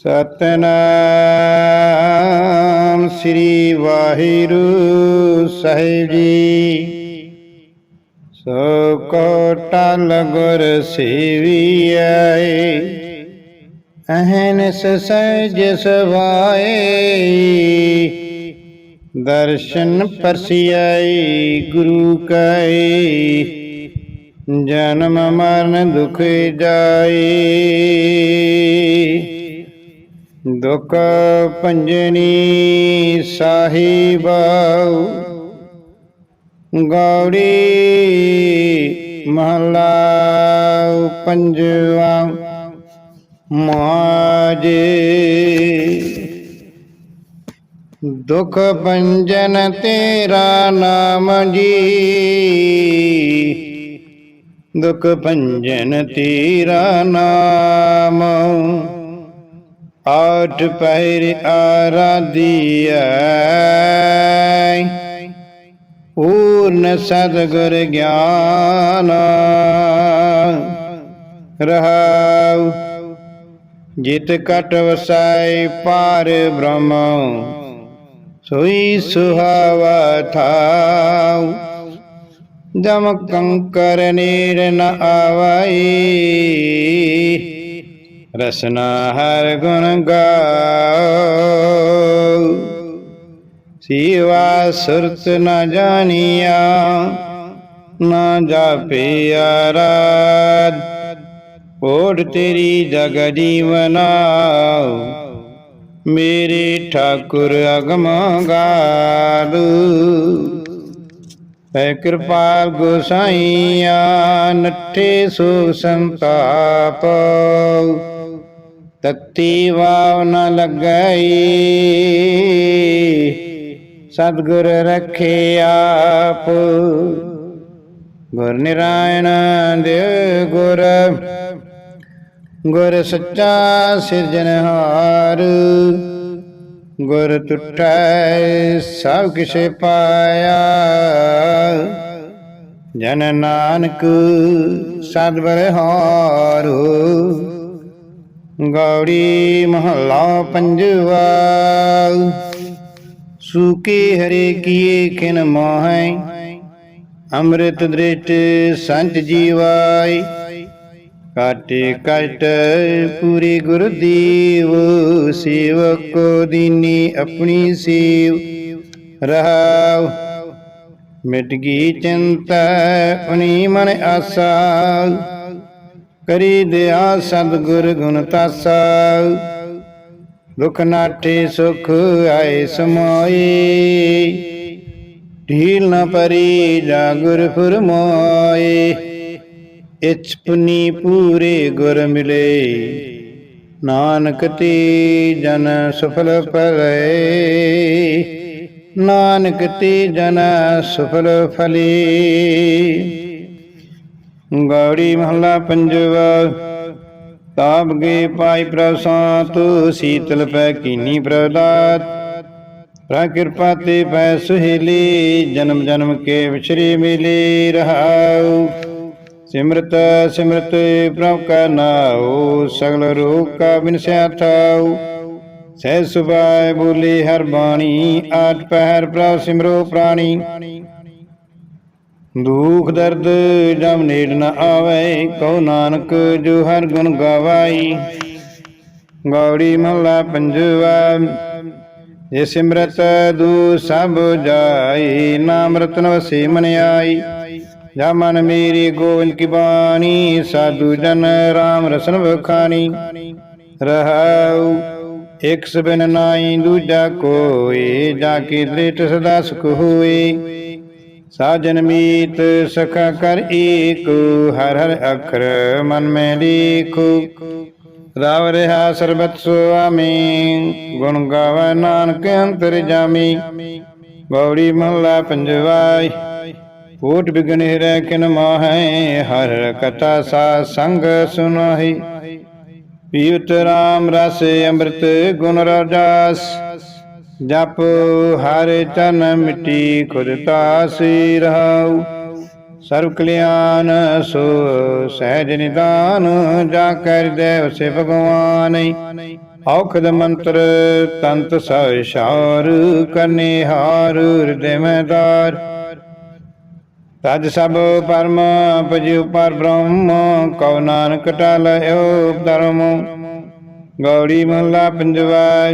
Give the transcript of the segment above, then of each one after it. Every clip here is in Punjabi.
ਸਤਨਾਮ ਸ੍ਰੀ ਵਾਹਿਗੁਰੂ ਸਾਹਿਬ ਜੀ। ਸੋ ਕੋਟਲ ਗੁਰ ਸੇਵੀਐ। ਅਹਨਸ ਸਹਿਜ ਸਵਾਏ ਦਰਸ਼ਨ ਪਰਸਿਆਈ ਗੁਰੂ ਕੈ। ਜਨਮ ਮਰਨ ਦੁਖ ਜਾਏ। ਦੁਖ ਪੰਜਨੀ ਸਾਹਿਬ। ਗੌੜੀ ਮਹਲਾ ਪੰਜਵਾ ਮਾਜੇ। ਦੁਖ ਭੰਜਨ ਤੇਰਾ ਨਾਮ ਜੀ। ਦੁਖ ਭੰਜਨ ਤੇਰਾ ਨਾਮ। ਆਠ ਪਹਿਰ ਆਰਾਧਿਆ ਪੂਰਨ ਸਤਿਗੁਰ ਗਿਆਨ ਰਹਾਉ। ਜਿਤ ਕਟ ਵਸਾਈ ਪਾਰ ਬ੍ਰਹਮ, ਸੋਈ ਸੁਹਾਵਾ ਥਾਉ। ਜਮ ਕੰਕਰ ਨੀਰ ਨ ਆਵਾਈ। ਰਸਨਾ ਹਰ ਗੁਣ ਗਾਉ ਸੀਵਾ ਸੁਰਤ ਨ ਜਾਣੀਆ, ਨਾ ਜਾਪਿਆ ਰਾਦ ਓੜ ਤੇਰੀ ਜਗ ਜੀਵਨਾ ਮੇਰੇ ਠਾਕੁਰ ਅਗਮ ਗਾਲੂ ਹੈ ਕਿਰਪਾਲ ਗੋਸਾਈਆ, ਨੱਠੇ ਸੋ ਸੰਤਾਪ। ਤਤੀ ਵਾਵ ਨ ਲੱਗਈ। ਸਤਿਗੁਰ ਰਖੇ ਆਪ। ਗੁਰ ਨਿਰਾਇਣ ਦੇਵ ਗੁਰ। ਗੁਰ ਸੱਚਾ ਸਿਰਜਨਹਾਰ ਗੁਰ ਟੁੱਟੈ ਸਭ ਕਿਛ ਪਾਇਆ। ਜਨ ਨਾਨਕ ਸਤਿਗੁਰ ਹਾਰੂ। ਗੌੜੀ ਮਹੱਲਾ ਪੰਜਵਾ ਸੂਕੇ ਹਰੇ ਕੀਏ ਕਿਨ ਮੋਹੈ, ਅੰਮ੍ਰਿਤ ਦ੍ਰਿਟ ਸੰਤ ਜੀਵਾਈ ਕਾਟੇ ਕਟ ਪੂਰੀ ਗੁਰ ਦੀਵ ਸੇਵਕ ਕੋ ਦੀਨੀ ਆਪਣੀ ਸੇਵ। ਰਹਾਉ ਮਿਟ ਗਈ ਚਿੰਤਾ, ਆਪਣੀ ਮਨ ਆਸਾ ਕਰੀ ਦਿਆ ਸਤਿਗੁਰ ਗੁਣ ਤਾਸਾ। ਦੁਖ ਨਾਠੇ ਸੁਖ ਆਏ ਸਮਾਏ ਢੀਲ ਨ ਪਰੀ ਜਾਗੁਰ ਫਰਮਾਏ। ਇਚਪਨੀ ਪੂਰੇ ਗੁਰ ਮਿਲੇ। ਨਾਨਕ ਤੇ ਜਨ ਸਫਲ ਪਲੇ ਨਾਨਕ ਤੇ ਜਨ ਸਫਲ ਫਲੇ। ਗੌੜੀ ਮਹੱਲਾ ਪੰਜਵਾ। ਤਾਪ ਗੇ ਪਾਈ ਪ੍ਰਸਾਤ ਸੀਤਲ ਪੈ ਕੀਨੀ ਪ੍ਰਦਾਤ। ਪ੍ਰਾ ਕਿਰਪਾ ਤੇ ਪੈ ਸੁਹੇਲੀ, ਜਨਮ ਜਨਮ ਕੇ ਵਿਚਰੇ ਮਿਲੇ ਰਹਾਉ। ਸਿਮਰਤ ਸਿਮਰਤ ਪ੍ਰਭ ਕਾ ਨਾਉ, ਸਗਲ ਰੋਗ ਕਾ ਬਿਨਸਿਆ ਥਾਉ ਸਹਿ ਸੁਭਾਇ ਬੋਲੇ ਹਰ ਬਾਣੀ ਆਠ ਪਹਿਰ ਪ੍ਰਭ ਸਿਮਰੋ ਪ੍ਰਾਣੀ। ਦੁਖ ਦਰਦ ਜਮ ਨੇੜ ਨ ਆਵੇ, ਕਉ ਨਾਨਕ ਜੋ ਹਰ ਗੁਣ ਗਾਵਾਈ। ਗੌੜੀ ਮਹਲਾ ਪੰਜਵਾ, ਜੇ ਸਿਮਰਤ ਦੂ ਸਭ ਜਾਈ ਨਾਮ ਰਤਨ ਵਸੇ ਮਨ ਆਈ ਜਾ ਮਨ ਮੇਰੀ ਗੋਵਿੰਦ ਕੀ ਬਾਣੀ, ਸਾਧੂ ਜਨ ਰਾਮ ਰਸਨ ਬਖਾਨੀ ਰਹਾਉ, ਇਕ ਸਬਨ ਨਾਈ ਦੂਜਾ ਕੋਏ ਜਾ ਕੇ ਦ੍ਰਿਟ ਸਦਾ ਸੁਖ ਹੋਏ। ਸਾਜਨ ਮੀਤ ਸਖਾ ਕਰ ਏਕ ਹਰ ਹਰ ਅਖਰ ਮਨ ਮੈਂ ਲੀਖੋ ਰਾਵ ਰਹਾ ਸਰਬਤ ਸੁਆਮੀ ਗੁਣ ਗਾਵੇ ਨਾਨਕ ਅੰਤਰ ਜਾਮੀ। ਗੌੜੀ ਮਹਲਾ ਪੰਜਵਾਈ ਕੋਟ ਬਿਗਨ ਹਿਰੈ ਕਿਨ ਮਾਹੈ, ਹਰ ਕਥਾ ਸਾ ਸੰਗ ਸੁਨਾਹੀ। ਪੀਤ ਰਾਮ ਰਸ ਅੰਮ੍ਰਿਤ ਗੁਣ ਰਜਾਸ ਜਪ ਹਰ ਚਨ ਮਿਟੀ ਖੁਦ ਤਾਸੀ ਰਹਾਉ। ਸਰਬ ਕਲਿਆਣ ਸੋ ਸਹਿਜ ਨਿਦਾਨ ਜਾ ਕਰ ਦੇਵ ਸੇ ਭਗਵਾਨ ਔਖਦ ਮੰਤਰ ਤੰਤ ਸਹਿਸ਼ਾਰ ਕਰਨੇ ਹਾਰ ਹਿਰਦੇ ਮੈਂ ਤਜ ਸਭ ਪਰਮ ਪਜਿ ਪਰ ਬ੍ਰਹਮ, ਕਉ ਨਾਨਕ ਟਲਇਓ ਧਰਮ। ਗੌੜੀ ਮਹਲਾ ਪੰਜਵਾ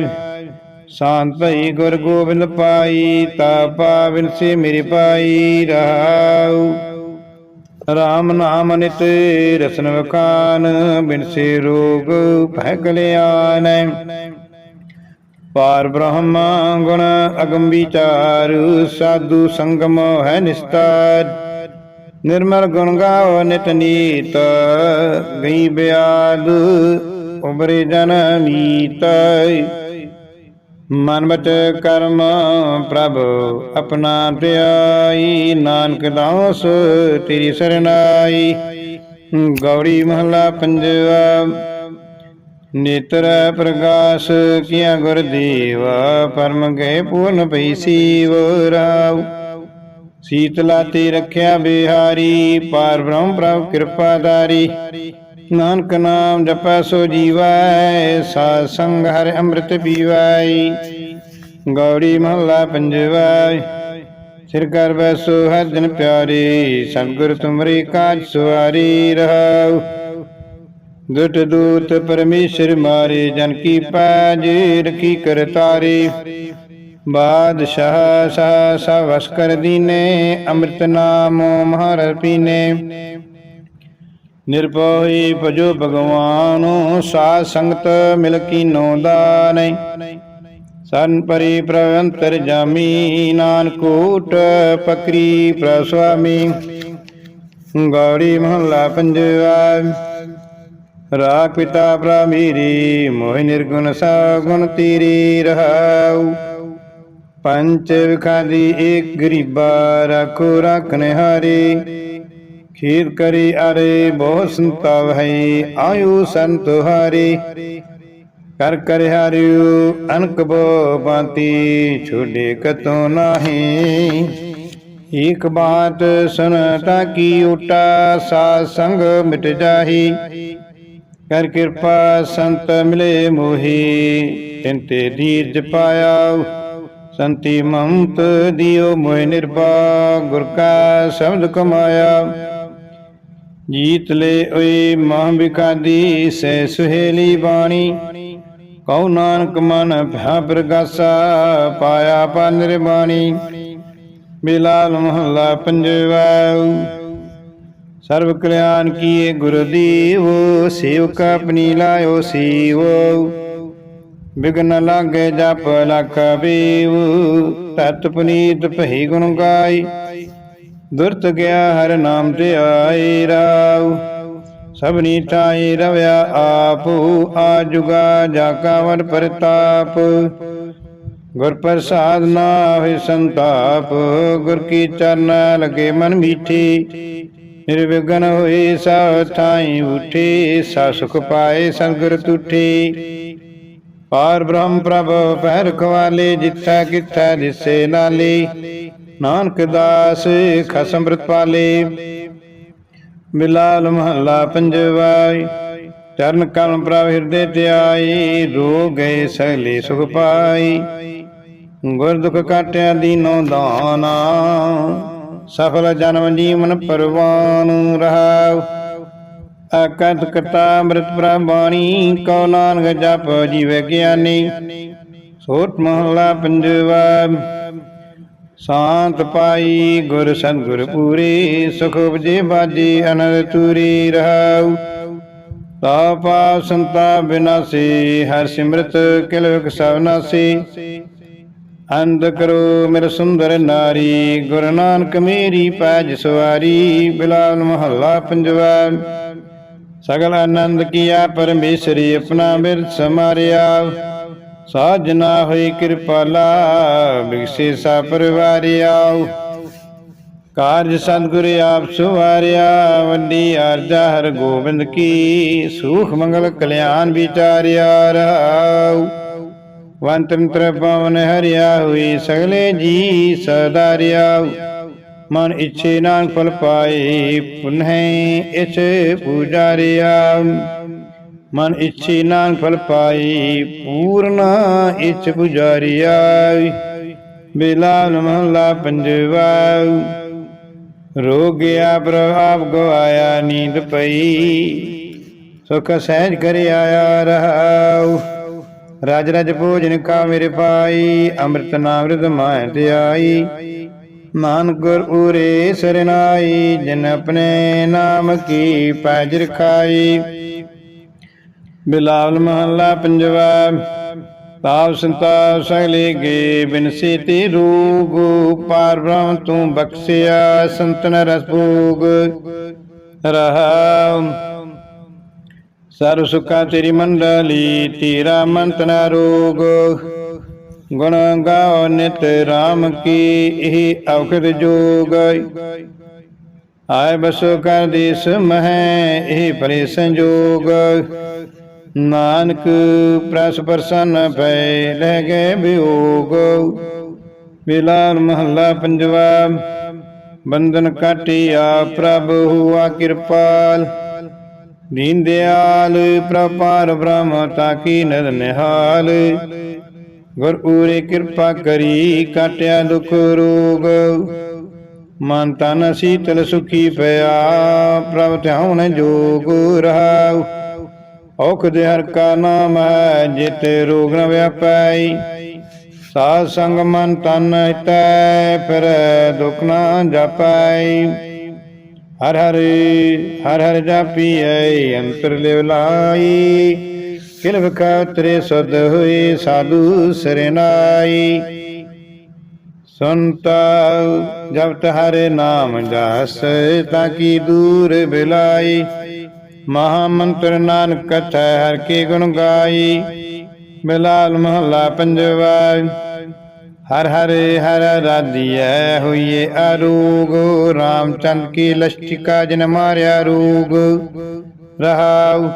ਸ਼ਾਂਤ ਭਈ ਗੁਰ ਗੋਬਿੰਦ ਪਾਈ, ਤਾ ਪਾਵਿਨ ਸੇ ਮੇਰੇ ਪਾਈ ਰਹਾਉ ਰਾਮ ਨਾਮ ਨਿਤ ਰਸਨ ਵਖਾਨ, ਬਿਨ ਸੇ ਰੋਗ ਭੈ ਕਲਿਆਣ ਪਾਰ ਬ੍ਰਹਮ ਗੁਣ ਅਗਮ ਵਿਚਾਰ, ਸਾਧੂ ਸੰਗਮ ਹੈ ਨਿਸਤਾਰ। ਨਿਰਮਲ ਗੁਣ ਗਾਓ ਨਿਤ ਨੀਤ, ਗਈ ਬਿਆਦ ਉਬਰੇ ਜਨ ਮੀਤ। ਮਨ ਬਚ ਕਰਮ ਪ੍ਰਭ ਆਪਣਾ ਧਿਆਈ, ਨਾਨਕ ਦਾਸ ਤੇਰੀ ਸਰਨਾਈ। ਗੌਰੀ ਮਹਲਾ ਪੰਜਵਾ, ਨੇਤਰ ਪ੍ਰਕਾਸ਼ ਕੀਆ ਗੁਰ ਪਰਮ ਗਏ ਪੂਰਨ ਪਈ ਸੀਵ ਰਾਵ ਸੀਤਲਾ ਤੇ ਰਖਿਆ ਬਿਹਾਰੀ, ਪਾਰ ਬ੍ਰਹਮ ਪ੍ਰਭ ਕਿਰਪਾਦਾਰੀ। ਨਾਨਕ ਨਾਮ ਜਪੈ ਸੋ ਜੀਵੈ, ਸਾਧ ਸੰਗ ਹਰਿ ਅੰਮ੍ਰਿਤ ਪੀਵੈ। ਗੌੜੀ ਮਹੱਲਾ ਪੰਜਵਾ, ਸਿਰ ਕਰ ਬੈਸੋ ਹਰ ਦਿਨ ਪਿਆਰੇ, ਸਤਿਗੁਰ ਤੁਮਰੇ ਕਾਜ ਸਵਾਰੀ ਰਹਾਉ ਦੁਟ ਦੂਤ ਪਰਮੇਸ਼ਰ ਮਾਰੇ, ਜਨ ਕੀ ਪਾਜ ਰਖੀ ਕਰ ਤਾਰੇ। ਬਾਦਸ਼ਾਹ ਸਾ ਸਾ ਵਸ ਕਰ ਦੀਨੇ, ਅੰਮ੍ਰਿਤ ਨਾਮ ਮਹਾਰ ਪੀਨੇ। ਨਿਰਭਉ ਭਜੋ ਭਗਵਾਨੋ, ਸਾਧ ਸੰਗਤ ਮਿਲ ਕੀਨੋ ਦਾਨੈ ਸਨ ਪਰੀ ਪ੍ਰਵੰਤਰ ਜਾਮੀ ਨਾਨਕੋਟ ਪਕਰੀ ਪ੍ਰਸਵਾਮੀ। ਗੌੜੀ ਮਹੱਲਾ ਪੰਜਵਾ ਰਾਗ ਪਿਤਾ ਪ੍ਰਮੀਰੀ, ਮੋਹਿ ਨਿਰਗੁਣ ਸਾ ਤੀਰੀ ਰਹਾਉ। ਪੰਚ ਵਿਖਾਦੀ ਏਕ ਗਰੀਬਾ, ਰੱਖੋ ਰੱਖਨ ਹਾਰੇ ਖੀਰ ਕਰੀ ਅਰੇ ਬਹੁ ਸੰਤਵ ਹੈ ਆਯੂ ਸੰਤ ਹਾਰੇ। ਕਰ ਕਰ ਹਰਿਉ ਅਨਕ ਬੋ ਬਾਤੀ ਛੋਡੇ ਕਤੋ ਨਾਹੀ। ਇਕ ਬਾਤ ਸੁਨਤਾ ਕੀ ਉਟਾ ਸਾ ਸੰਗ ਮਿਟ ਜਾਹੀ। ਕਰ ਕਿਰਪਾ ਸੰਤ ਮਿਲੇ ਮੋਹੀ, ਤਿਨ ਦੀਰਜ ਪਾਇਆ ਸੰਤੀ ਮਮਤ ਦਿਓ ਮੋਹਿ ਨਿਰਭਾ, ਗੁਰ ਕਾ ਸ਼ਬਦ ਕਮਾਇਆ ਜੀਤ ਲੈ ਓਏ ਮਾਂ ਬਿਕਾਦੀ ਸੈ ਸੁਹੇਲੀ ਬਾਣੀ। ਕਉ ਨਾਨਕ ਮਨ ਭਿਆ ਪ੍ਰਗਾਸਾ, ਪਾਇਆ ਪਾ ਨਿਰਬਾਣੀ। ਬਿਲਾਲ ਮਹੱਲਾ ਪੰਜਵਾ। ਸਰਬ ਕਲਿਆਣ ਕੀਏ ਗੁਰ ਸੇਵਕ ਆਪਣੀ ਲਾਇਓ ਸੀਵ। ਬਿਗਨ ਲਾਗੇ ਜਪ ਲਖ ਬੀਵ ਤਤ ਪੁਨੀਤ ਭਈ ਗੁਣ ਗਾਈ। ਦੁਰਤ ਗਿਆ ਹਰ ਨਾਮ ਤੇ ਆਈ ਰਾਵ ਸਭਨੀ ਟਾਈ ਰਵਿਆ ਆਪੂ, ਆ ਜੁਗਾ ਜਾ ਕਾਵਰ ਪ੍ਰਤਾਪ। ਗੁਰ ਪ੍ਰਸਾਦ ਨਾ ਹੋਏ ਸੰਤਾਪ, ਗੁਰ ਕੀ ਚਰਨ ਲਗੇ ਮਨ ਮੀਠੀ। ਨਿਰਵਿਘਨ ਹੋਏ ਸਾ ਥਾਈ ਉਠੇ ਸਾ ਸੁਖ ਪਾਏ ਸੰਗਰ ਤੁਠੇ। ਪਾਰ ਬ੍ਰਹਮ ਪ੍ਰਭ ਪਹਿਰ ਖਵਾਲੇ ਜਿੱਥਾ ਕਿਥਾ ਦਿਸੇ ਨਾਲੇ। ਨਾਨਕ ਦਾਸ ਖਸਮ ਪਾਲੇ। ਬਿਲਾਲ ਮਹੱਲਾ ਪੰਜਵਾ ਚਰਨ ਕਲਮ ਪ੍ਰਭ ਹਿਰਦੇ ਧਿਆਈ। ਰੋ ਗਏ ਸਗਲੇ ਸੁਖ ਪਾਈ। ਗੁਰ ਦੁਖ ਕਾਟਿਆ ਦੀਨੋ ਦਾਨਾ। ਸਫਲ ਜਨਮ ਜੀਵਨ ਪਰਵਾਨ ਰਹਾਉ। ਅਕਤ ਕਤਾ ਅੰਮ੍ਰਿਤ ਪ੍ਰਬਾਣੀ ਕਉ ਨਾਨਕ ਜਪ ਜੀਵ ਗਿਆਨੀ। ਸੋਟ ਮਹਲਾ ਪੰਜਵਾ ਸ਼ਾਂਤ ਪਾਈ ਗੁਰ ਸਤਿਗੁਰ ਪੂਰੇ, ਸੁਖ ਉਪਜੇ ਬਾਜੀ ਅਨੰਦ ਤੂਰੀ ਰਹਾਉ। ਤਾ ਪਾਪ ਸੰਤਾ ਬਿਨਾਸੀ, ਹਰ ਸਿਮਰਤ ਕਿਲਵਕ ਸਭ ਨਾਸੀ। ਅੰਧ ਕਰੋ ਮੇਰ ਸੁੰਦਰ ਨਾਰੀ, ਗੁਰੂ ਨਾਨਕ ਮੇਰੀ ਪੈਜ ਸਵਾਰੀ, ਬਿਲਾਲ ਮਹੱਲਾ ਪੰਜਵਾ। ਸਗਲ ਆਨੰਦ ਕੀਆ ਪਰਮੇਸ਼ਰੀ ਆਪਣਾ ਬਿਰਤ ਸਮਾਰਿਆ। ਸਾਜਨਾ ਹੋਈ ਕਿਰਪਾਲਾ ਬਿਗਸੇ ਸਾ ਪਰਿਵਾਰਿਆ ਕਾਰਜ ਸਤਿਗੁਰ ਆਪ ਸੁਵਾਰਿਆ, ਵੱਡੀ ਆਰਜਾ ਹਰ ਗੋਬਿੰਦ ਕੀ, ਸੁਖ ਮੰਗਲ ਕਲਿਆਣ ਵਿਚਾਰਿਆ ਰਹਾਉ ਵੰਤੰਤਰ ਪਵਨ ਹਰਿਆ ਹੋਈ, ਸਗਲੇ ਜੀ ਸਦਾਰਿਆ ਮਨ ਇਛੇ ਨਾਨਕ ਫਲ ਪਾਏ, ਪੁਨਹਿ ਇਸ ਪੂਜਾਰਿਆ ਮਨ ਇੱਛੀ ਨਾਨਕ ਫਲ ਪਾਈ, ਪੂਰਨਾ ਇੱਛ ਪੁਜਾਰੀਆ। ਬਿਲਾਲ ਮਹਲਾ ਪੰਜਵਾ। ਰੋਗਿਆ ਪ੍ਰਭਾਵ ਗਵਾਇਆ ਨੀਂਦ ਪਈ। ਸੁਖ ਸਹਿਜ ਕਰ ਆਇਆ ਰਹਾਉ। ਰਾਜ ਰਜ ਭੋਜਨ ਕਾ ਮੇਰੇ ਪਾਈ, ਅੰਮ੍ਰਿਤ ਨਾਮ ਰਿਦ ਮਾਇ ਆਈ ਮਾਨ ਗੁਰ ਉਰੇ ਸਰਨਾਈ ਜਿਨ ਆਪਣੇ ਨਾਮ ਕੀ ਪੈਜ ਰਖਾਈ। ਬਿਲਾਵਲ ਮਹੱਲਾ ਪੰਜਵਾ, ਤਾਪ ਸੰਤਾਪ ਸਗਲੇ ਗੇ ਬਿਨਸੀ ਤੇ ਰੂਗ ਪਾਰ ਬ੍ਰਹਮ ਤੂੰ ਬਖਸ਼ਿਆ, ਸੰਤਨ ਰਸ ਭੋਗ। ਰਹਾ ਸਰਬ ਸੁਖਾ ਤੇਰੀ ਮੰਡਲੀ, ਤੇਰਾ ਮੰਤਨਾ ਰੋਗ। ਗੁਣ ਗਾਉ ਨਿਤ ਰਾਮ ਕੀ, ਇਹ ਔਖਦ ਜੋਗ। ਆਏ ਬਸੋ ਕਰ ਦੇਸ ਮਹਿ, ਇਹ ਪਰੇ ਸੰਜੋਗ। ਨਾਨਕ ਪ੍ਰਸ ਪ੍ਰਸੰਨ ਭੈ ਲੈ ਗਏ ਵਿਯੋਗ। ਬਿਲਾਲ ਮਹੱਲਾ ਪੰਜਵਾ, ਬੰਧਨ ਕਾਟਿਆ ਪ੍ਰਭ ਹੁਆ ਕਿਰਪਾਲ। ਦੀਨ ਦਿਆਲ ਪ੍ਰਪਾਰ ਬ੍ਰਹਮ ਤਾਕੀ ਨਦ ਨਿਹਾਲ। ਗੁਰ ਊਰੇ ਕਿਰਪਾ ਕਰੀ ਕਾਟਿਆ ਦੁਖ ਰੋਗ। ਮਨ ਤਨ ਸੀਤਲ ਸੁਖੀ ਪਿਆ, ਪ੍ਰਭ ਧਿਆਉਣ ਜੋਗ ਰਹਾਉ। ਔਖ ਦੇ ਹਰ ਕਾ ਨਾਮ ਹੈ, ਜਿਤ ਰੋਗ ਨ ਵਿਆਪੈ ਸਾਧ ਸੰਗ ਮਨ ਤਨ ਹਿਤੈ, ਫਿਰ ਦੁਖ ਨ ਜਾਪੈ ਹਰ ਹਰ ਹਰ ਹਰ ਜਾਪੀਐ, ਅੰਤਰ ਲਿਵ ਲਾਈ। ਕਿਲ ਵਖਤਰੇ ਸਦ ਹੋਏ, ਸਾਧੂ ਸਰਨਾਈ ਸੁਨਤਾ ਜਬ ਤਹਾਰੇ ਨਾਮ ਜਸ, ਤਾਂ ਕੀ ਦੂਰ ਬਿਲਾਈ। ਮਹਾ ਮੰਤਰ ਨਾਨਕ ਕਥੈ, ਹਰ ਕੀ ਗੁਣ ਗਾਈ। ਬਿਲਾਲ ਮਹੱਲਾ ਪੰਜਵਾ ਹਰ ਹਰ ਹਰ ਰਾਧੀਐ, ਹੋਈਏ ਅਰੂਗ ਰਾਮਚੰਦ ਕੀ ਲਸ਼ਟਿਕਾ ਜਨ ਮਾਰਿਆ ਰੂਗ। ਰਹਾਉ,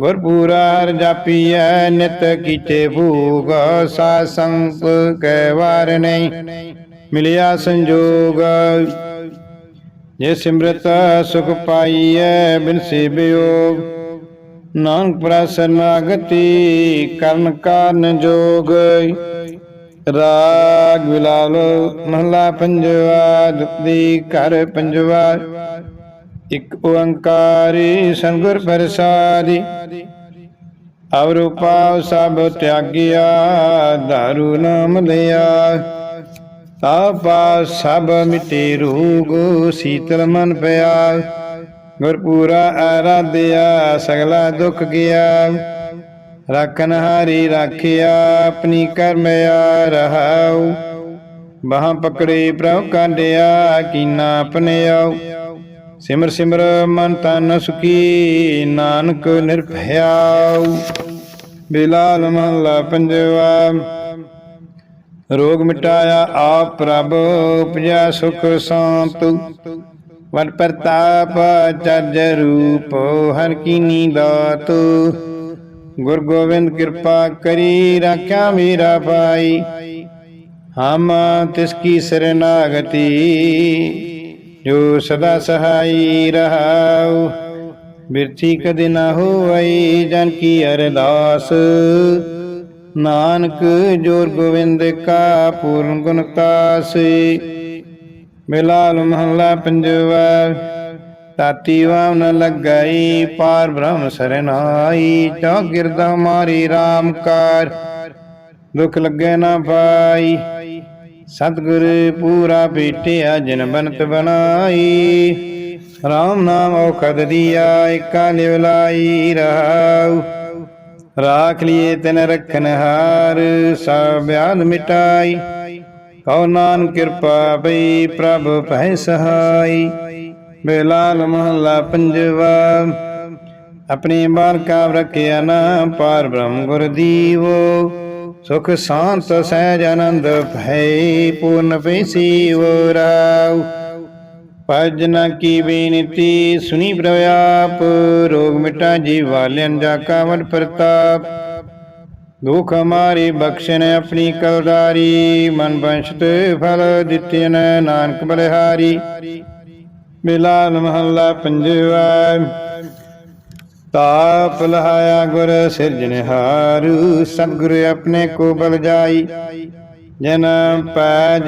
ਗੁਰਪੂਰਾ ਹਰ ਜਾਪੀਐ, ਨਿਤ ਕੀਤੇ ਭੂਗ। ਸਾ ਸੰਗ ਕੈ ਵਾਰ ਨਹੀਂ, ਮਿਲਿਆ ਸੰਜੋਗ। ਜੇ ਸਿਮਰਤ ਸੁਖ ਪਾਈਐ ਬਿਨ ਸੇਵਿਓ, ਨਾਨਕ ਪ੍ਰਸਨਾਗਤੀ ਕਰਨ ਕਾਰਨ ਜੋਗ। ਰਾਗ ਵਿਲਾਲ ਮਹਲਾ ਪੰਜਵਾ ਦੀ ਘਰ ਪੰਜਵਾ ਇਕ ਓੰਕਾਰੀ ਸੰਗੁਰ ਪ੍ਰਸਾਦੀ। ਅਵਰ ਪਾਵ ਸਭ ਤਿਆਗਿਆ ਧਾਰੂ ਨਾਮ ਲਿਆ। ਤਾਪਾ ਸਭ ਮਿਟੇ ਰੋਗ ਸੀਤਲ ਮਨ ਪਿਆ ਗੁਰਪੂਰਾ ਆਰਾਧਿਆ, ਸਗਲਾ ਦੁੱਖ ਗਿਆ। ਰੱਖਨ ਹਾਰੀ ਰਾਖਿਆ, ਆਪਣੀ ਕਰਮਿਆ ਰਹਾਉ ਬਾਹਾਂ ਪਕੜੇ ਪ੍ਰਭ ਕਾਂਡਿਆ, ਕੀਨਾ ਆਪਣੇ ਆਉ ਸਿਮਰ ਸਿਮਰ ਮਨ ਤਨ ਸੁਖੀ, ਨਾਨਕ ਨਿਰਭਇਆਉ ਬਿਲਾਲ ਮਹਲਾ ਪੰਜਵਾ ਰੋਗ ਮਿਟਾਇਆ ਆਪ ਪ੍ਰਭ, ਉਪਜਾ ਸੁਖ ਸ਼ਾਂਤ। ਵਡ ਪ੍ਰਤਾਪ ਚਰਜ ਰੂਪ, ਹਰ ਕੀਨੀ ਦਾਤ ਗੁਰ ਗੋਬਿੰਦ ਕਿਰਪਾ ਕਰੀ, ਰਾਖਿਆ ਮੇਰਾ ਭਾਈ। ਹਮ ਤਿਸ ਕੀ ਸਰਨਾਗਤੀ, ਜੋ ਸਦਾ ਸਹਾਈ ਰਹਾਉ। ਬਿਰਥੀ ਕਦੇ ਨਾ ਹੋਈ ਜਨ ਕੀ ਅਰਦਾਸ। ਨਾਨਕ ਜੋਰ ਗੋਵਿੰਦ ਕਾ ਪੂਰਨ ਗੁਣ ਤਾਸੀ। ਮਿਲਾਲ ਮਹੱਲਾ ਪੰਜਵਾ ਤਾਤੀ ਵਾਮ ਨ ਲੱਗਾਈ, ਪਾਰ ਬ੍ਰਹਮ ਸਰਨਾਈ। ਚਾ ਗਿਰਦਾ ਮਾਰੀ RAM ਕਾਰ, ਦੁਖ ਲੱਗੇ ਨਾ ਪਾਈ। ਸਤਿਗੁਰ ਪੂਰਾ ਭੇਟਿਆ ਜਿਨ ਬਨਤ ਬਣਾਈ। RAM ਨਾਮ ਔਖਦ ਦੀਆ ਏਕਾ ਲਿਵ ਲਾਈ ਰਹਾਉ। ਰਾਖ ਲਿਏ ਤਿਨ ਰਖਨ ਹਾਰ ਸਭ ਬਿਆਦ ਮਿਟਾਈ। ਕਉ ਨਾਨਕ ਕਿਰਪਾ ਬਈ ਪ੍ਰਭ ਭੈ ਸਹਾਈ। ਬੇਲਾਲ ਮਹੱਲਾ ਪੰਜਵਾ, ਆਪਣੀ ਬਾਲਕਾ ਰਖਿਆ ਨਾ ਪਾਰ ਬ੍ਰਹਮ ਗੁਰ ਦੀਵੋ। ਸੁਖ ਸ਼ਾਂਤ ਸਹਿਜ ਆਨੰਦ ਭੈ ਪੂਰਨ ਪੈਸੀ ਵਰਾਉ ਭਜਨ ਕੀ ਬੇਨਤੀ, ਸੁਣੀ ਪ੍ਰਭਾਪ ਰੋਗ ਮਿਟਾ ਜੀਵਾਲਿਆਂ ਜਾ ਕਾ ਪ੍ਰਤਾਪ। ਦੁਖ ਹਮਾਰੀ ਬਖਸ਼ਣ ਆਪਣੀ ਕਲਦਾਰੀ, ਮਨ ਬੰਸ਼ਤ ਫਲ ਦਿੱਤਿਨ ਨਾਨਕ ਬਲਿਹਾਰੀ। ਬਿਲਾਲ ਮਹੱਲਾ ਪੰਜਵਾ, ਤਾਪ ਲਹਾਇਆ ਗੁਰ ਸਿਰਜਣਹਾਰੂ, ਸਤਿਗੁਰ ਆਪਣੇ ਕੋ ਬਲ ਜਾਈ। ਜਨ ਪੈਜ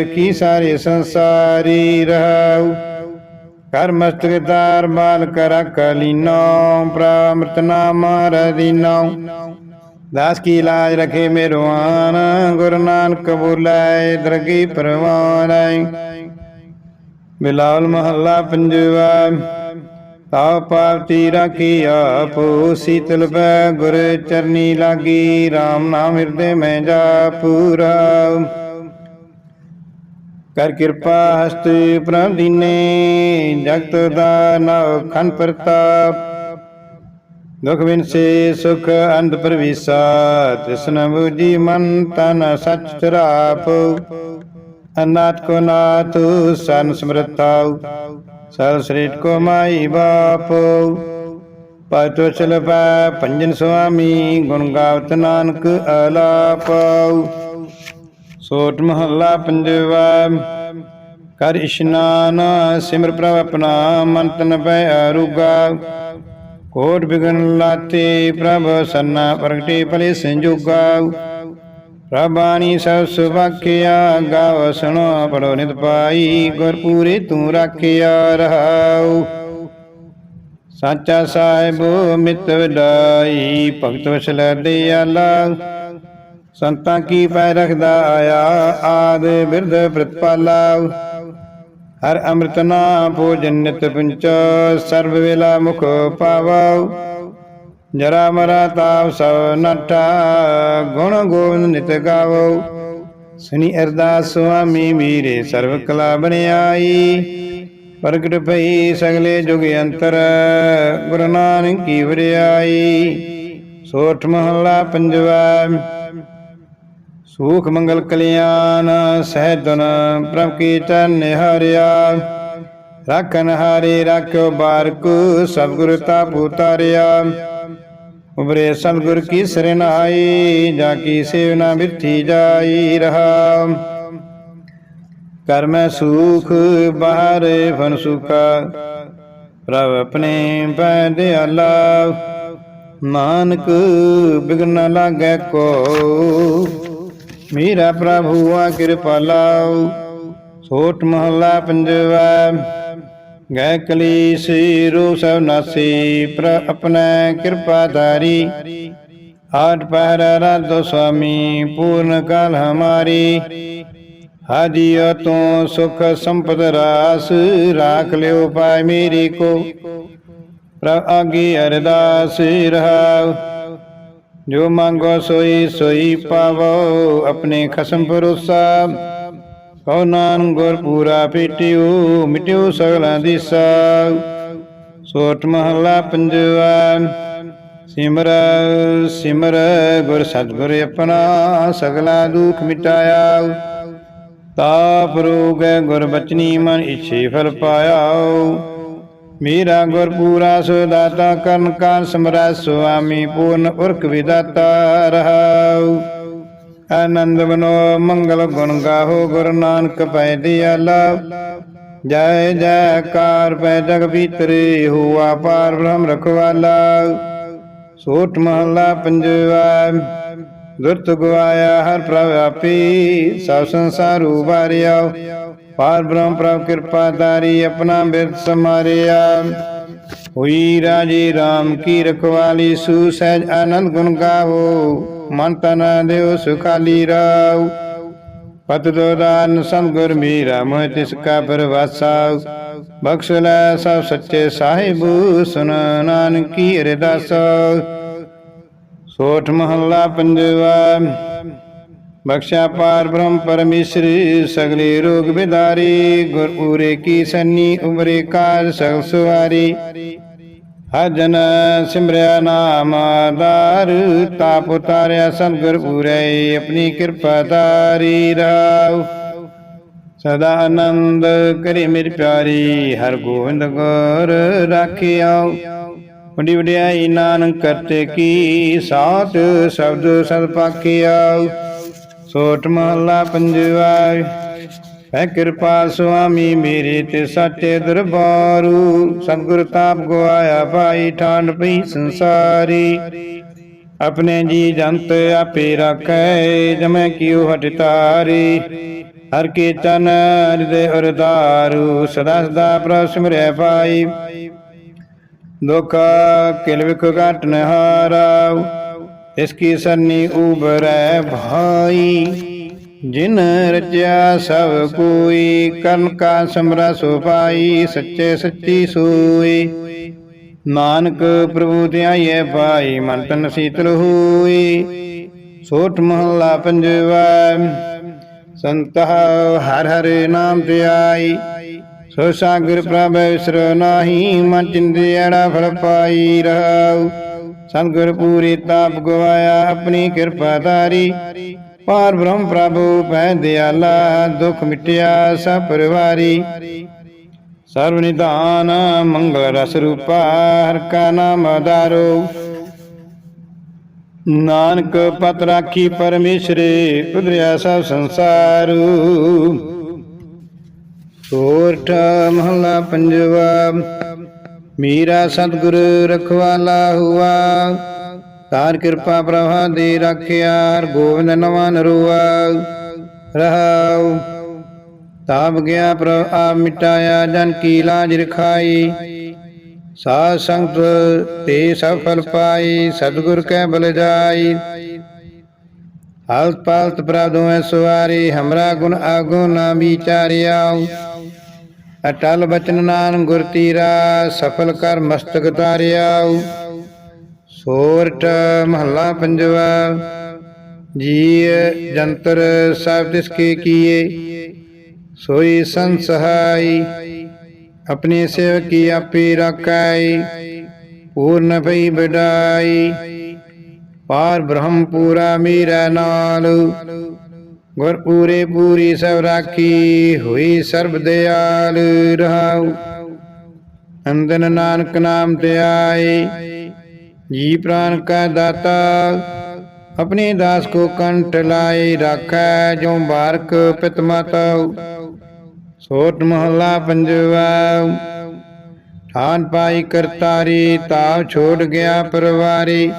ਰਖੀ ਸਾਰੇ ਸੰਸਾਰੀ ਰਹਾਉ। ਕਰ ਮਸਤਕ ਤਾਰ ਬਾਲ ਕਰ ਕਲੀਨੋ ਪ੍ਰਾਮ੍ਰਿਤ ਨਾਮ ਰਦੀਨੋ। ਦਾਸ ਕੀ ਲਾਜ ਰਖੇ ਮੇਰਵਾਨ ਗੁਰੂ ਨਾਨਕ ਬੋਲੇ ਦਰਗੀ ਪਰਵਾਨੈ। ਬਿਲਾਵਲ ਮਹੱਲਾ ਪੰਜਵਾ। ਤਾ ਪਾਵਤੀ ਰਾਖੀ ਆਪੋ, ਸੀਤਲ ਪੈ ਗੁਰ ਚਰਨੀ ਲਾਗੀ RAM ਨਾਮ ਹਿਰਦੇ ਮੈਂ ਜਾਪੂਰਾ ਕਰ ਕਿਰਪਾ ਹਸਤ ਪ੍ਰਭ ਦੀਨੇ ਜਗਤ ਦਾ ਨਵ ਖਨ ਪ੍ਰਤਾਪ। ਦੁਖ ਬਿਨਸੇ ਸੁਖ ਅੰਧ ਪਰਵੀਸਾ, ਤਿਸਨ ਬੁਜੀ ਮਨ ਤਨ ਸਚ ਤਰਾਪ ਅਨਾਥ ਕੋ ਨਾਥ, ਸਨ ਸਮਰਤਾਉ। ਸਰ ਸ੍ਰੀਟ ਕੋ ਮਾਈ ਬਾਪ। ਪਾਤੋ ਚਲ ਪੈ ਪੰਜਨ ਸੁਆਮੀ, ਗੁਣ ਗਾਵਤ ਨਾਨਕ ਅਲਾਪਾਉ ਸੋਟ ਮਹੱਲਾ ਪੰਜਵਾ, ਕਰ ਇਸ਼ਨਾਨ ਸਿਮਰ ਪ੍ਰਭ ਆਪਣਾ, ਮਨ ਤਨ ਪੈ ਅਰੁਗਾ। ਕੋਟ ਬਿਗਨ ਲਾਤੇ ਪ੍ਰਭ, ਸੰਨਾ ਪ੍ਰਗਟੇ ਭਲੇ ਸੰਜੋਗਾ। ਪ੍ਰਭਾਨੀ ਸਭ ਸੁਭਾਖਿਆ, ਗਾਵ ਸੁਣੋ ਪੜੋ ਨਿਤ ਪਾਈ ਗੁਰ ਪੂਰੇ ਤੂੰ ਰਾਖਿਆ ਰਹਾਉ। ਸਾਚਾ ਸਾਹਿਬ ਮਿਤ ਵਡਾਈ, ਭਗਤ ਵਸਲ ਦਿਆਲਾ। ਸੰਤਾਂ ਕੀ ਪੈ ਰਖਦਾ ਆਇਆ, ਆਦ ਬਿਰਧ ਪ੍ਰਤਪਾਲਾ। ਹਰ ਅੰਮ੍ਰਿਤ ਨਾਮ ਭੋਜਨ ਨਿਤ ਪੁੰਚ, ਸਰਬ ਵੇਲਾ ਮੁਖ ਪਾਵਉ। ਜਰਾ ਮਰਾ ਤਾਪ ਸਭ ਨਟਾ ਗੁਣ ਗੋਬਿੰਦ ਨਿਤ ਗਾਵਉ ਸੁਨੀ ਅਰਦਾਸ ਸੁਆਮੀ, ਮੀਰੇ ਸਰਬ ਕਲਾ ਬਣਾਈ ਪ੍ਰਗਟ ਭਈ ਸਗਲੇ ਜੁਗ ਅੰਤਰ, ਗੁਰੂ ਨਾਨਕ ਕੀ ਵਰਿਆਈ ਸੋਠ ਮਹੱਲਾ ਪੰਜਵਾ, ਸੁਖ ਮੰਗਲ ਕਲਿਆਣ ਸਹਿਦਨ ਪ੍ਰਭ ਕੀ ਚਰਨ ਹਰਿਆ ਰਾਖਨ ਹਾਰੇ, ਰਾਖਿਓ ਬਾਰਕ ਸਭ ਗੁਰ ਤਾ ਪੁਤਾਰਿਆ। ਉਬਰੇ ਸਤਿਗੁਰ ਕੀ ਸਰਨਾਈ ਜਾ ਕੀ ਸੇਵਨਾ ਬਿਰਥੀ ਜਾਈ ਰਹਾ। ਕਰਮੈ ਸੁਖ, ਬਾਹਰ ਫਨ ਸੁਖਾ। ਪ੍ਰਭ ਆਪਣੇ ਪੈ ਦਿਆਲਾ, ਨਾਨਕ ਬਿਗਨ ਨ ਲਾਗੈ ਕੋ। ਮੇਰਾ ਪ੍ਰਭੂ ਆ ਕਿਰਪਾਲਾ ਸੋਟ ਮਹੱਲਾ ਪੰਜਵਾ। ਗੈ ਕਲੀਸ ਰੂ ਸਭ ਨਾਸੀ ਪ੍ਰ ਆਪਣਾ ਕਿਰਪਾ ਧਾਰੀ ਆਠ ਪਹਿਰ ਰਾਧੋ ਸੁਆਮੀ, ਪੂਰਨ ਕਾਲ ਹਮਾਰੀ। ਹਾਜੀਓ ਤੂੰ ਸੁਖ ਸੰਪਦ ਰਾਸ, ਰਾਖ ਲਿਓ ਪਾਇ ਮੇਰੀ ਕੋ। ਪ੍ਰਭ ਆਗੇ ਅਰਦਾਸ ਰਹਾਉ। ਜੋ ਮੰਗੋ ਸੋਈ ਸੋਈ ਪਾਵੋ, ਆਪਣੇ ਖਸਮ ਭਰੋਸਾ। ਕਉ ਨਾਨਕ ਗੁਰ ਪੂਰਾ ਪੀਟਿਓ ਮਿਟਿਓ ਸਗਲਾਂ ਦਿਸਾ ਸੋਟ ਮਹੱਲਾ ਪੰਜਵਾ ਸਿਮਰ ਸਿਮਰ ਗੁਰ ਸਤਿਗੁਰ ਆਪਣਾ ਸਗਲਾ ਦੁਖ ਮਿਟਾਇਆ ਤਾਪ ਰੋਗ ਗੁਰ ਬਚਨੀ ਮਨ ਇਛੇ ਫਲ ਪਾਇਆ ਮੇਰਾ ਗੁਰ ਪੂਰਾ ਸੋ ਦਾਤਾ ਕਰਨ ਕਾਨ ਸਮਰਾ ਸੁਆਮੀ ਪੂਰਨ ਉਰਖ ਵਿਦਾਤਾ ਰਹਾਉ। ਆਨੰਦ ਬਨੋ ਮੰਗਲ ਗੁਣ ਗਾਹੋ ਗੁਰੂ ਨਾਨਕ ਪੈ ਦਿਆਲਾ। ਜੈ ਜੈਕਾਰ ਪੈ ਜਗ ਭੀਤਰੇ ਹੋਆ ਪਾਰ ਬ੍ਰਹਮ ਰਖਵਾਲਾ। ਸੋਟ ਮਹੱਲਾ ਪੰਜਵਾ, ਦੁਰਤ ਗਵਾਇਆ ਹਰ ਪ੍ਰਭ ਆਪੀ, ਸਭ ਸੰਸਾਰ ਉਬਾਰਿਆ ਪਾਰ ਬ੍ਰਹਮ ਪ੍ਰਭ ਕਿਰਪਾ ਤਾਰੀ ਆਪਣਾ ਬਿਰਤ ਸਮਾਰਿਆ। ਹੋਈ ਰਾਜੇ RAM ਕੀ ਰਖਵਾਲੀ, ਸੂ ਸਹਿਜ ਆਨੰਦ ਗੁਣ ਗਾਵੋ। ਮਨ ਤਨ ਦੇਵ ਸੁਖਾਲੀ ਰਾਉ। ਪਤ ਦੋਦਾਨ ਸੰਗੁਰ ਮੀਰਾ ਮੋਹ ਤਿਸ ਕਾ ਪਰਵਾਸਾ ਬਖਸ਼ ਲੈ ਸਭ ਸੱਚੇ ਸਾਹਿਬ, ਸੁਨ ਨਾਨਕੀ ਅਰਦਾਸ ਸੋਠ ਮਹੱਲਾ ਪੰਜਵਾ ਬਖਸ਼ਾ ਪਾਰ ਬ੍ਰਹਮ ਪਰਮੇਸ਼ਰੀ, ਸਗਲੇ ਰੋਗ ਬਿਦਾਰੀ, ਗੁਰ ਪੂਰੇ ਕੀ ਸੰਨੀ, ਉਮਰੇ ਕਾਲ ਸਗਲ ਸੁਵਾਰੀ ਹਜਨ ਸਿਮਰਿਆ ਨਾਮ ਆਧਾਰ, ਤਾਪ ਉਤਾਰਿਆ ਸਤਿਗੁਰ ਪੂਰੇ, ਆਪਣੀ ਕਿਰਪਾ ਤਾਰੀ ਰਾਉ ਸਦਾ ਆਨੰਦ ਕਰੇ ਮੇਰੀ ਪਿਆਰੀ, ਹਰ ਗੋਬਿੰਦ ਗੁਰ ਰਾਖਿਆਉ ਵੱਡੀ ਵਡਿਆਈ ਨਾਨਕ ਕਰਤੇ ਕੀ ਸਾਥ, ਸ਼ਬਦ ਸਦ ਪਾਕਿਆ ਸੋਟ ਮਹੱਲਾ ਪੰਜਵਾ ਹੈ ਕਿਰਪਾ ਸੁਆਮੀ ਮੇਰੇ ਤੇ ਸਾਚੇ ਦਰਬਾਰੂ। ਸਤਿਗੁਰ ਤਾਪ ਗਵਾਇਆ ਭਾਈ ਠਾਂਡ ਪਈ ਸੰਸਾਰੀ। ਆਪਣੇ ਜੀ ਜੰਤ ਆਪੇ ਰੱਖੈ, ਜਮੈ ਕਿਉ ਹਟ ਤਾਰੀ ਹਰ ਕੇ ਤਨ ਹਿਰਦੇ ਅਰਦਾਰੂ ਸਦਾ ਸਦਾ ਪ੍ਰਭ ਸਿਮਰੈ ਪਾਈ ਦੁਖ, ਕਿਲ ਵਿਖ ਘਟ ਨ ਹਾਰਾਉ ਇਸ ਕੀ ਸਰਨੀ ਉਬਰੈ ਭਾਈ। ਜਿਨ ਰਚਿਆ ਸਭ ਕੋਈ, ਕਰਨ ਕਾ ਸਮਰਾ ਸੋ ਪਾਈ, ਸੱਚੇ ਸੱਚੀ ਸੋਈ। ਨਾਨਕ ਪ੍ਰਭੂ ਧਿਆਈਐ ਭਾਈ, ਮਨ ਤਨ ਸੀਤਲ ਹੋਈ। ਸੋਠ ਮਹੱਲਾ ਪੰਜਵਾ, ਸੰਤ ਹਰ ਹਰ ਨਾਮ ਧਿਆਈ ਸੋ ਸਾਗਰ ਪ੍ਰਭ ਵਿਸਰ ਨਾਹੀ, ਮਨ ਚਿੰਦਿਆੜਾ ਫਲ ਪਾਈ ਰਹਾਉ। ਸਤਿਗੁਰ ਪੂਰੀ ਤਾਪ ਗਵਾਇਆ, ਆਪਣੀ ਕਿਰਪਾ ਧਾਰੀ। ਪਾਰ ਬ੍ਰਹਮ ਪ੍ਰਭੂ ਪੈ ਦਿਆਲਾ, ਦੁਖ ਮਿਟਿਆ ਸਭ ਪਰਿਵਾਰੀ। ਸਰਵ ਨਿਧਾਨ ਮੰਗਲ ਰਸ ਰੂਪਾ, ਹਰ ਕਾ ਨਾਮ ਆਧਾਰੋ ਨਾਨਕ ਪਤ ਰਾਖੀ ਪਰਮੇਸ਼ਰੇ ਉਦਰਿਆ ਸਭ ਸੰਸਾਰੂ। ਸੋਰਠ ਮਹਲਾ ਪੰਜਵਾ, ਮੀਰਾ ਸਤਿਗੁਰ ਰਖਵਾਲਾ ਹੁਆ। ਤਾਰ ਕਿਰਪਾ ਪ੍ਰਭਾ ਦੇ ਰੱਖਿਆ ਗੋਵਿੰਦ ਗੋਬਿੰਦ ਨਵਾਂ ਨਰੂਆ। ਰਹਾਉ। ਤਾਪ ਗਿਆ ਪ੍ਰਭ, ਆਪ ਮਿਟਾਇਆ, ਜਨ ਕੀ ਲਾਜ ਰਖਾਈ। ਸਾਧ ਸੰਗਤ ਤੇ ਸਫਲ ਪਾਈ, ਸਤਿਗੁਰ ਕੈ ਬਲ ਜਾਈ। ਹਲਤ ਪਾਲਤ ਪ੍ਰਦੋ ਐ ਸਵਾਰੀ ਹਮਰਾ ਗੁਣ ਆਗੋ ਨਾ ਵਿਚਾਰਿਆ। ਅਟਲ ਬਚਨ ਨਾਨ ਗੁਰ ਤੀਰਾ, ਸਫਲ ਕਰ ਮਸਤਕ ਤਾਰਿਆ। ਸੋਰਠ ਮਹੱਲਾ ਪੰਜਵਾ ਜੀ ਜੰਤਰ ਸਭ ਤਿਸ ਕੇ ਕੀਏ, ਸੋਈ ਸੰਸਹਾਈ ਆਪਣੇ ਸੇਵਕੀ ਆਪੇ ਰਾਖਾਈ ਪੂਰਨ ਭਈ ਬਡਾਈ ਪਾਰ ਬ੍ਰਹਮ ਪੂਰਾ ਮੀਰਾ ਨਾਲ, ਗੁਰ ਪੂਰੇ ਪੂਰੀ ਸਭ ਰਾਖੀ, ਹੋਈ ਸਰਬ ਦਿਆਲ ਰਹਾਉ, ਅੰਦਨ ਨਾਨਕ ਨਾਮ ਤੇ ਆਏ ਜੀ ਪ੍ਰਾਨ ਕਾ ਦਾਤਾ, ਆਪਣੇ ਦਾਸ ਕੋ ਕੰਠ ਲਾਏ ਰਾਖੈ ਜੋ ਬਾਰਕ ਪਿਤ ਮਾਤਾ, ਸੋਟ ਮਹੱਲਾ ਪੰਜਵਾ, ਠਾਨ ਪਾਈ ਕਰਤਾਰੀ, ਤਾਵ ਛੋੜ ਗਿਆ ਪਰਵਾਰੀ।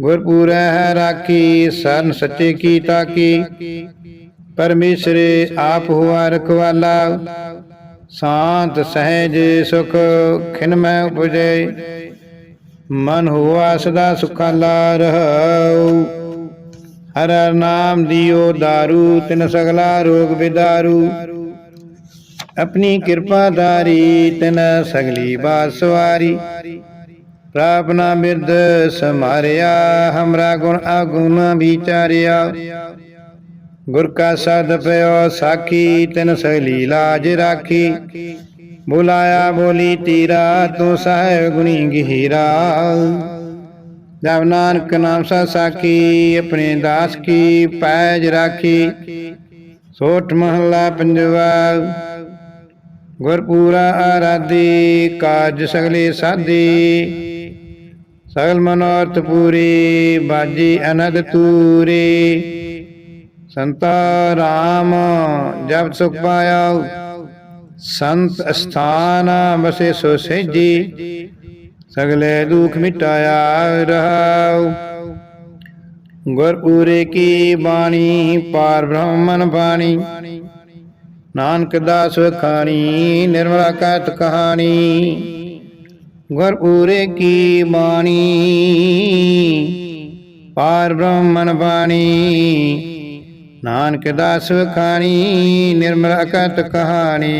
ਗੁਰਪੂਰੈ ਹੈ ਰਾਖੀ, ਸਰਨ ਸੱਚੇ ਕੀ। ਤਾਕੀ ਪਰਮੇਸ਼ਰੇ ਆਪ ਹੁਆ ਰਖਵਾਲਾ, ਸ਼ਾਂਤ ਸਹਿਜ ਸੁਖ ਖਿਨ ਮੈਂ ਉਪਜੈ। ਮਨ ਹੁਆ ਸਦਾ ਸੁਖਾਲਾ ਰਹਉ ਹਰ ਹਰ ਨਾਮ ਦਿਓ दारू ਤਿਨ ਸਗਲਾ ਰੋਗ ਵਿਦਾਰੂ ਆਪਣੀ ਕਿਰਪਾ ਧਾਰੀ, ਤਿਨ ਸਗਲੀ ਬਾਤ ਸਵਾਰੀ। ਪ੍ਰਾਪਨਾ ਬਿਰਦ ਸਮਾਰਿਆ, ਹਮਰਾ ਗੁਣ ਆਗੁਣ ਵਿਚਾਰਿਆ। ਗੁਰ ਕਾ ਸਦ ਪਿਓ ਸਾਖੀ, ਤਿਨ ਸਗਲੀ ਲਾਜ ਰਾਖੀ। ਬੁਲਾਇਆ ਬੋਲੀ ਤੀਰਾ, ਤੂੰ ਸਾਹਿਬ ਗੁਣੀ ਗਹੀਰਾ। ਜਬ ਨਾਨਕ ਨਾਮ ਸਾ ਸਾਖੀ, ਆਪਣੇ ਦਾਸ ਕੀ ਪੈਜ ਰਾਖੀ। ਸੋਠ ਮਹੱਲਾ ਪੰਜਵਾ ਗੁਰ ਪੂਰਾ ਆਰਾਧੀ ਕਾਜ ਸਗਲੇ ਸਾਧੀ। ਸਗਲ ਮਨੋਰਥ ਪੂਰੀ, ਬਾਜੀ ਅਨੰਦ ਤੂਰੀ। ਸੰਤਾ ਰਾਮ, ਜਬ ਸੁਖ ਪਾਇਆ ਸੰਤ ਅਸਥਾਨ ਵਸੇ ਸੋ ਸੇਜੀ ਸਗਲੇ ਦੁਖ ਮਿਟਾਇਆ ਰਹਾਉ। ਗੁਰਪੂਰੇ ਕੀ ਬਾਣੀ, ਪਾਰ ਬ੍ਰਹਮਨ ਬਾਣੀ, ਨਾਨਕ ਦਾਸ ਖਾਣੀ, ਨਿਰਮਲਾ ਕਤ ਕਹਾਣੀ। ਗੁਰਪੂਰੇ ਕੀ ਬਾਣੀ, ਪਾਰ ਬ੍ਰਹਮਨ ਬਾਣੀ ਨਾਨਕ ਦਾਸ ਵਖਾਣੀ ਨਿਰਮਲ ਅਕਤ ਕਹਾਣੀ।